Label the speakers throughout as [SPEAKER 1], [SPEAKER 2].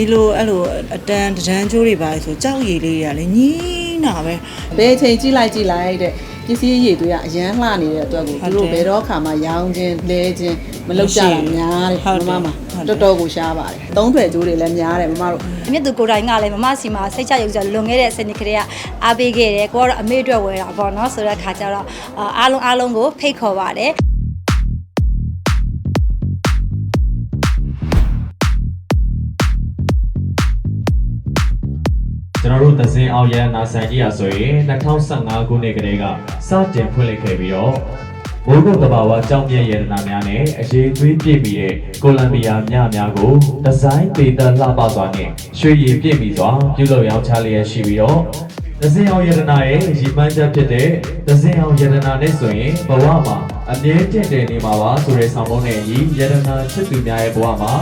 [SPEAKER 1] ဒီလိုအဲ့လိုအတန်တန်းကျိုးတွေပါလေဆိုကြောက်ရည်လေးတွေကလည်းညီးနာပဲ
[SPEAKER 2] ဘယ်အချိန်ကြည့်လိုက်ကြည့်လိုက်တဲ့ပစ္စည်းရည်တွေကအရန်လှနေတဲ့အတွက်ကို
[SPEAKER 1] ဟုတ်
[SPEAKER 2] သူ
[SPEAKER 1] တယ်
[SPEAKER 2] တို့ဘယ်တော့ခါမှရောင်းခြင်းလဲခြင်းမလုပ်ကြတာများတယ်
[SPEAKER 1] ဟုတ်တယ်
[SPEAKER 2] မမမ
[SPEAKER 1] ဟုတ်တယ်
[SPEAKER 2] တော်တော်ကိုရှားပါတယ်သုံးထွယ်ကျိုးတွေလည်းများတယ်မမတို့
[SPEAKER 3] မြတ်သူကိုယ်တိုင်ကလည်းမမစီမှာစိတ်ချယုံကြည်လွန်ခဲ့တဲ့စနေကလေးကအားပေးခဲ့တယ်ကိုကတော့အမေအတွက်ဝယ်တာပေါ့နော်ဆိုတဲ့ခါကျတော့အာအားလုံးအားလုံးကိုဖိတ်ခေါ်ပါတယ်
[SPEAKER 4] ကျွန်တော်တို့သဇင်အောင်ရန်နာဆိုင်ကြီးရာဆိုရင်2015ခုနှစ်ကတည်းကစတင်ဖွင့်လှစ်ခဲ့ပြီးတော့ဘိုးဘုံတဘာဝကြောင်းမြတ်ရတနာများနဲ့အရေးသွေးပြည့်ပြီးတဲ့ကိုလံဘီယာမြများကိုဒီဇိုင်းပေတလှပစွာနဲ့ရွှေရည်ပြည့်ပြီးစွာပြုလုပ်ရောင်းချလျက်ရှိပြီးတော့သဇင်အောင်ရတနာရဲ့ရည်မှန်းချက်ဖြစ်တဲ့သဇင်အောင်ရတနာနဲ့ဆိုရင်ဘဝမှာအမြဲတင့်တယ်နေမှာပါဆိုတဲ့ဆောင်ပုံးနဲ့အညီရတနာချစ်သူများရဲ့ဘဝမှာ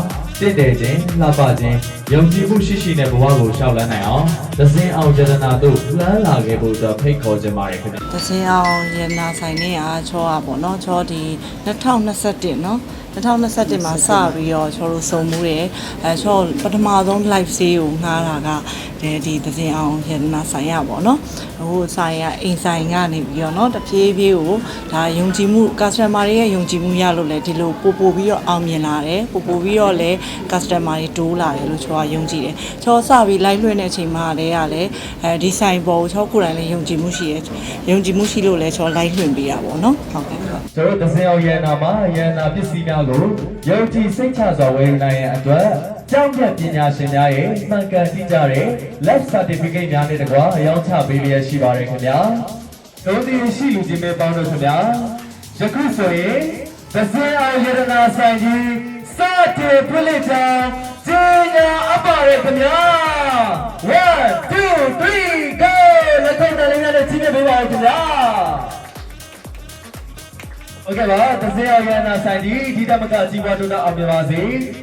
[SPEAKER 4] တင့်တယ်ခြင်းလှပခြင်းယုံကြည်မှုရှိရှိနဲ့ဘဝကိုရှောက်လန်းနိုင်အောင် သဇင်အောင်ယတနာတို့လှမ်းလာခဲ့ဖို့အတွက်ဖိတ်ခေါ်ခြင်းပါတယ်ခင်ဗျာ
[SPEAKER 1] တစင်အောင်ရနာဆိုင်နေရချောอ่ะပေါ့เนาะချောဒီ2021เนาะ2021မှာစပြီးတော့ချောတို့စုံမှုတယ်အဲချောပထမဆုံး live sale ကိုငှားတာကဒီဒီတစင်အောင်ရနာဆိုင်ရပေါ့เนาะဟိုဆိုင်ရအိမ်ဆိုင်ကနေပြီးတော့เนาะတပြေးပြေးကိုဒါယုံကြည်မှု customer တွေရဲ့ယုံကြည်မှုရလို့လဲဒီလိုပို့ပို့ပြီးတော့အောင်မြင်လာတယ်ပို့ပို့ပြီးတော့လဲ customer တွေတိုးလာတယ်လို့ချောကယုံကြည်တယ်ချောစပြီး live လွှင့်တဲ့အချိန်မှာလ ည်းရလဲအဲဒီဆိုင်ပေါ်ကိုချောကိုယ်တိုင်လည်းယုံကြည်မှုရှိရယုံကြည်မှုရှိလို့လဲချော live လွှင့်ပေးတာပေါ့နော်ဟုတ်ကဲ့ဟုတ်
[SPEAKER 4] ကျွန်တော်တို့သဇင်အောင်ယတနာမှာယတနာပစ္စည်းများကိုယုံကြည်စိတ်ချစွာဝယ်ယူနိုင်ရန်အတွက်ကြောင့်မြတ်ပညာရှင်များရဲ့မှန်ကန်တိကျတဲ့ lab certificate များနဲ့တကွာအရောင်းချပေးလျက်ရှိပါတယ်ခင်ဗျာဒုတိယရှိလူချင်းပဲပေါင်းလို့ခင်ဗျာယခုဆိုရင်သဇင်အောင်ယတနာဆိုင်ကြီးစတင်ဖွင့်လှစ်ကြောင်းကျင်းညာအပ်ပါတယ်ခင်ဗျာ ပြပေးပါဦးခင်ဗျာ โอเคပါသဇင်အောင်ရနာဆိုင်ဒီဒီတမကကြီးပွားတိုးတက်အောင်မြင်ပါစေ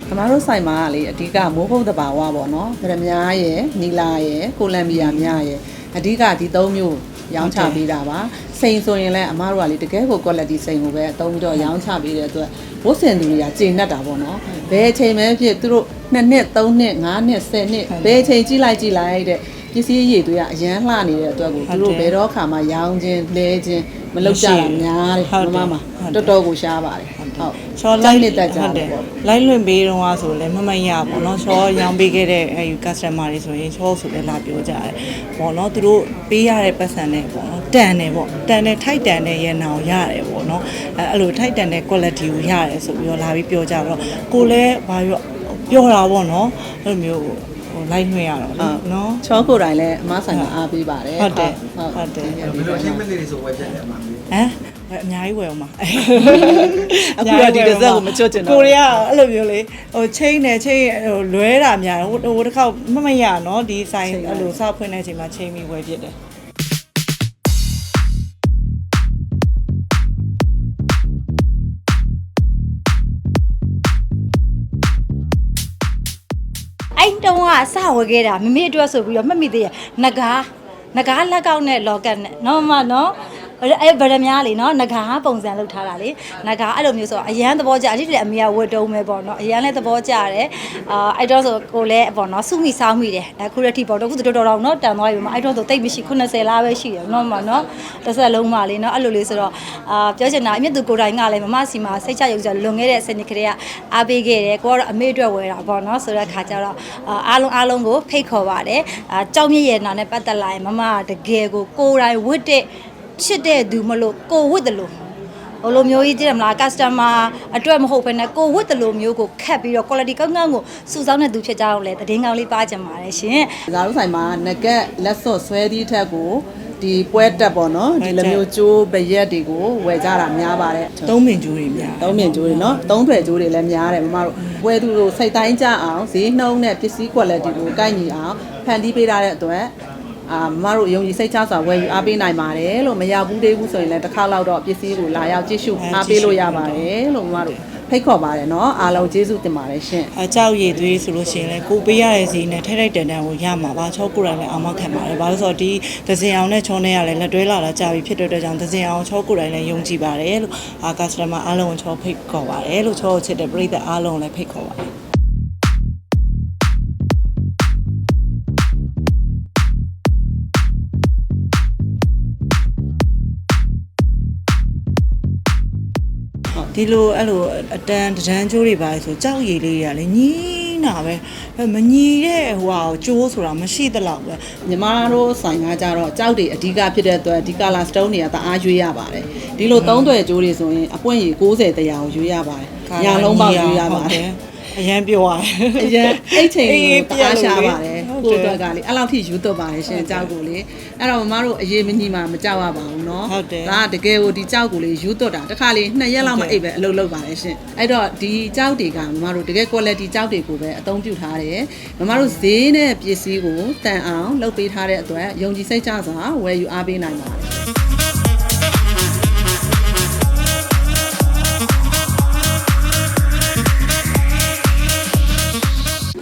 [SPEAKER 2] ကျမတို့ဆိုင်မှာကလေအဓိကမိုးကုတ်တဘာဝပေါ့နော်ဗရမ ्या ရယ်နီလာရယ်ကိုလံဘီယာများရယ်အဓိကဒီသုံးမျိုးရောင်းချပေးတာပါစိန်ဆိုရင်လည်းအမားတို့ကလေတကယ်ကို quality စိန်ကိုပဲအသုံးပြီးတော့ရောင်းချပေးတဲ့အတွက်ဘိုးစင်သူတွေကကျေနပ်တာပေါ့နော်ဘယ်အချိန်မှဖြစ်သူတို့2နှစ်3နှစ်5နှစ်10နှစ်ဘယ်အချိန်ကြည့်လိုက်ကြည့်လိုက်တဲ့ ပစ္စည်းရည်တွေကအရန်လှနေတဲ့အတွက်ကိုသူတို့ဘယ်တော့ခါမှရောင်းခြင်းလဲခြင်းမလုပ်ကြတာများတယ်မမမတော်တော်ကိုရှားပါတယ်ဟုတ်
[SPEAKER 1] ချော
[SPEAKER 2] လိုက်
[SPEAKER 1] လိုက်
[SPEAKER 2] နေတတ်ကြ
[SPEAKER 1] ဟုတ်
[SPEAKER 2] တ
[SPEAKER 1] တယ်ယ်
[SPEAKER 2] ပေါ့
[SPEAKER 1] လိုက်လွှင့်ပေးတော့ကဆိုလည်းမမရပေါ့နော်ချောရောင်းပေးခဲ့တဲ့အဲဒီ customer တွေဆိုရင်ချောဆိုလည်းလာပြောကြတယ်ပေါ့နော်သူတို့ပေးရတဲ့ပတ်စံနဲ့ပေါ့နော်တန်တယ်ပေါ့တန်တယ်ထိုက်တန်တဲ့ရန်နာကိုရတယ်ပေါ့နော်အဲအဲ့လိုထိုက်တန်တဲ့ quality ကိုရတယ်ဆိုပြီးတော့လာပြီးပြောကြတော့ကိုလည်းဘာပြောပြောတာပေါ့နော်အဲ့လိုမျိုး ဟိုလိုက်လွှင့်ရတော့လေနော်
[SPEAKER 2] ချောကိုယ်တိုင်လည်းအမဆိုင်မှာအားပေးပါတယ်
[SPEAKER 1] ဟုတ်တယ်
[SPEAKER 2] ဟုတ်
[SPEAKER 1] ဟုတ်တယ်
[SPEAKER 5] ဘယ်လိုချင်းမလေးတွေဆိုဝယ်ပြတ်တယ်မှာ
[SPEAKER 1] ဟမ်အများကြီးဝယ်အောင်ပါ
[SPEAKER 2] အခုကဒီတစ်စက်ကိုမချွတ်ချင်တော့
[SPEAKER 1] ကိုရီးယားအဲ့လိုမျိုးလေဟိုချိန်နေချိန်ဟိုလွဲတာများဟိုဟိုတစ်ခေါက်မမရနော်ဒီဆိုင်အဲ့လိုစဖွင့်တဲ့အချိန်မှာချိန်ပြီးဝယ်ဖြစ်တယ်
[SPEAKER 3] အဲ့တုန်းကစဝယ်ခဲ့တာမမေအတွက်ဆိုပြီးတော့မှတ်မိသေးရငကားငကားလက်ကောက်နဲ့လောကတ်နဲ့နော်မမနော် အဲ့ဗရမ ्या လေနော်ငကားပုံစံလုပ်ထားတာလေငကားအဲ့လိုမျိုးဆိုတော့အရန်သဘောကျအတိတ်အမေကဝတ်တုံးပဲပေါ့နော်အရန်လည်းသဘောကျတယ်အာအဲ့တော့ဆိုကိုလည်းပေါ့နော်စုမိစောင်းမိတယ်အခုရတိပေါ့တော့အခုတော်တော်တော်နော်တန်သွားပြီမအဲ့တော့ဆိုတိတ်မရှိ90လားပဲရှိတယ်နော်မနော်တစ်ဆက်လုံးပါလေနော်အဲ့လိုလေးဆိုတော့အာပြောချင်တာအမြတ်သူကိုယ်တိုင်ကလည်းမမစီမှာစိတ်ချယုံကြည်လွန်ခဲ့တဲ့စနေကလေးကအားပေးခဲ့တယ်ကိုကတော့အမေအတွက်ဝယ်တာပေါ့နော်ဆိုတဲ့ခါကျတော့အာအားလုံးအားလုံးကိုဖိတ်ခေါ်ပါတယ်အာကြောင်မြင့်ရဲ့နာနဲ့ပတ်သက်လာရင်မမကတကယ်ကိုကိုယ်တိုင်ဝတ်တဲ့ ချစ်တဲ့သူမလို့ကိုဝတ်တယ်လို့ဟိုလိုမျိုးကြီးကြည့်ရမလား customer အတွက်မဟုတ်ဘဲနဲ့ကိုဝတ်တလိုမျိုးကိုခတ်ပြီးတော့ quality ကောင်းကောင်းကိုစုဆောင်းတဲ့သူဖြစ်ကြအောင်လဲတည်င်းကောင်းလေးပါကြပါတယ်ရှင်
[SPEAKER 2] ဇာတို့ဆိုင်မှာငကက်လက်စော့ဆွဲသီးထက်ကိုဒီပွဲတက်ပေါ့နော်ဒီလိုမျိုးကျိုးပရက်တွေကိုဝယ်ကြတာများပါတယ်
[SPEAKER 1] သုံးပင်ကျိုးတွေများ
[SPEAKER 2] သုံးမြင်ကျိုးတွေနော်သုံးထွယ်ကျိုးတွေလည်းများတယ်မမတို့ပွဲသူတို့စိတ်တိုင်းကြအောင်ဈေးနှုန်းနဲ့ပစ္စည်း quality ကိုကိုက်ညီအောင်ဖန်တီးပေးထားတဲ့အတွက် အာမမတို့ယုံကြည်စိတ်ချစွာဝယ်ယူအားပေးနိုင်ပါတယ်လို့မရောက်ဘူးသေးဘူးဆိုရင်လည်းတစ်ခါလောက်တော့ပစ္စည်းကိုလာရောက်ကြည့်ရှုအားပေးလို့ရပါတယ်လို့မမတို့ဖိတ်ခေါ်ပါတယ်နော်အားလုံးကျေးဇူးတင်ပါတယ်ရှင်
[SPEAKER 1] အကြောက်ရည်သွေးဆိုလို့ရှိရင်လည်းကိုပေးရတဲ့စီနဲ့ထိုက်ထိုက်တန်တန်ကိုရမှာပါချောကိုယ်တိုင်လည်းအောင်မခံပါတယ်ဘာလို့ဆိုတော့ဒီဒဇင်အောင်နဲ့ချောနဲ့ကလည်းလက်တွဲလာတာကြာပြီဖြစ်တဲ့အတွက်ကြောင့်ဒဇင်အောင်ချောကိုယ်တိုင်လည်းယုံကြည်ပါတယ်လို့အာ customer အားလုံးကိုချောဖိတ်ခေါ်ပါတယ်လို့ချောကိုချစ်တဲ့ပရိသတ်အားလုံးကိုလည်းဖိတ်ခေါ်ပါတယ် ဒီလိုအဲ့လိုအတန်တဒန်းကျိုးတွေပါလေဆိုကြောက်ရည်လေးတွေကလည်းညီးနာပဲအဲ့မညီတဲ့ဟိုဟာကိုကျိုးဆိုတာမရှိသလောက်ပဲ
[SPEAKER 2] ညီမတို့ဆိုင်ကကြတော့ကြောက်တွေအဓိကဖြစ်တဲ့အတွက်ဒီ color stone တွေကတအားရွေးရပါတယ်ဒီလိုသုံးသွယ်ကြိုးတွေဆိုရင်အပွင့်ရီ60တရားကိုရွေးရပါတယ်ညာလုံးပေါက်ရွေးရပါတယ်
[SPEAKER 1] အရန်ပြောရတယ်
[SPEAKER 2] အရင်အဲ့ချိန်ကိုတအားရှာပါတယ်
[SPEAKER 1] ဟုတ်
[SPEAKER 2] ကို
[SPEAKER 1] တယ်
[SPEAKER 2] ယ့်အတွက်ကလေအဲ့လောက်ထိယူသွတ်ပါတယ်ရှင်ကြောက်ကိုလေအဲ့တော့မမတို့အရေးမကြီးမှမကြောက်ရပါဘူးเนาะ
[SPEAKER 1] ဟုတ်တယ်
[SPEAKER 2] ဒါကတကယ်ကိုဒီကြောက်ကိုလေယူသွတ်တာတစ်ခါလေနှစ်ရက်လောက်မအိပ်ပဲအလုပ်လုပ်ပါတယ်ရှင်အဲ့တော့ဒီကြောက်တွေကမမတို့တကယ် quality ကြောက်တွေကိုပဲအသုံးပြုထားတယ်မမတို့ဈေးနဲ့ပစ္စည်းကိုတန်အောင်လုပ်ပေးထားတဲ့အတွက်ယုံကြည်စိတ်ချစွာဝယ်ယူအားပေးနိုင်ပါတယ်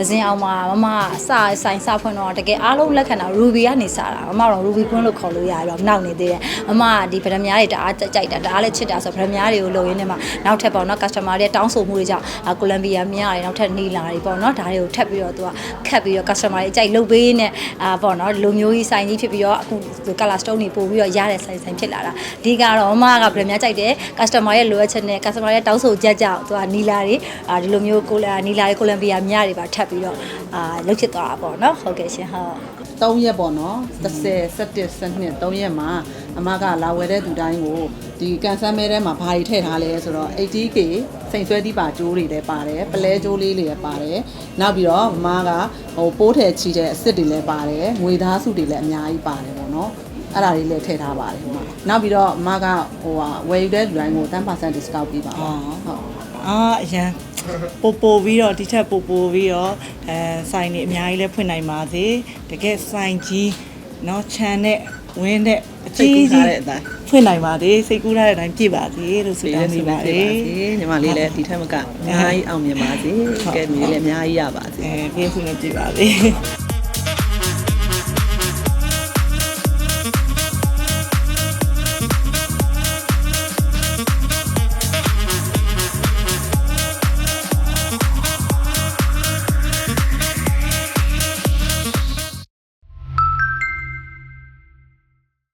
[SPEAKER 3] ဒဇင်အောင်မှာမမကစဆိုင်စဖွင့်တော့တကယ်အားလုံးလက်ခံတာ Ruby ကနေစတာမမတော့ Ruby ကွန်းလို့ခေါ်လို့ရတယ်တော့နောက်နေသေးတယ်မမကဒီဗဒမြားတွေတအားကြိုက်တာတအားလည်းချစ်တာဆိုဗဒမြားတွေကိုလိုရင်းနဲ့မှနောက်ထပ်ပေါ့နော် customer တွေတောင်းဆိုမှုတွေကြောင့်ကိုလံဘီယာမြားတွေနောက်ထပ်နီလာတွေပေါ့နော်ဒါတွေကိုထပ်ပြီးတော့သူကခတ်ပြီးတော့ customer တွေအကြိုက်လုပ်ပေးနေအာပေါ့နော်လူမျိုးကြီးဆိုင်ကြီးဖြစ်ပြီးတော့အခု color stone တွေပို့ပြီးတော့ရတဲ့ဆိုင်ဆိုင်ဖြစ်လာတာဒီကတော့မမကဗဒမြားကြိုက်တယ် customer ရဲ့လိုအပ်ချက်နဲ့ customer ရဲ့တောင်းဆိုချက်ကြောင့်သူကနီလာတွေအာဒီလိုမျိုးကိုလာနီလာတွေကိုလံဘီယာမြားတွေပါထပ်ပြီးတော့အာလုပ်ဖြစ်သွားတာပေါ့နော်ဟုတ်ကဲ့ရှင်ဟုတ်
[SPEAKER 2] 3ရက်ပေါ့နော်30 17 12 3ရက်မှာအမကလာဝယ်တဲ့သူတိုင်းကိုဒီကန်ဆယ်မဲထဲမှာဘာတွေထည့်ထားလဲဆိုတော့ 80k စိန်ဆွဲသီးပါကျိုးတွေလည်းပါတယ်ပလဲကျိုးလေးတွေလည်းပါတယ်နောက်ပြီးတော့အမကဟိုပိုးထည့်ချီတဲ့အစ်စ်တွေလည်းပါတယ်ငွေသားစုတွေလည်းအများကြီးပါတယ်ပေါ့နော်အဲ့ဒါတွေလည်းထည့်ထားပါတယ်အမနောက်ပြီးတော့အမကဟိုဟာဝယ်ယူတဲ့လူတိုင်းကို10% discount ပေးပါပါဟုတ်
[SPEAKER 1] အာအရန် ပို့ပို့ပြီးတော့ဒီထက်ပို့ပို့ပြီးတော့အဲဆိုင်နေအများကြီးလဲဖွင့်နိုင်ပါစေတကယ်ဆိုင်ကြီးเนาะခြံနဲ့ဝင်းနဲ့အကြီးကြီးဖွင့်နိုင်ပါစေစိတ်ကူးထားတဲ့အတိုင်းပြည့်ပါစေလို့ဆု
[SPEAKER 2] ဒီ
[SPEAKER 1] တော
[SPEAKER 2] လည်း
[SPEAKER 1] င်း
[SPEAKER 2] စီ
[SPEAKER 1] နေ
[SPEAKER 2] ပါ
[SPEAKER 1] ပါ
[SPEAKER 2] စေ
[SPEAKER 1] စေ
[SPEAKER 2] ညီမလေးလည်းဒီထက်မကအများကြီးအောင်မြင်ပါစေကဲမြေလည်းအများကြီးရပါစေ
[SPEAKER 1] အဲပြည့်စုံနေပြည့်ပါစေ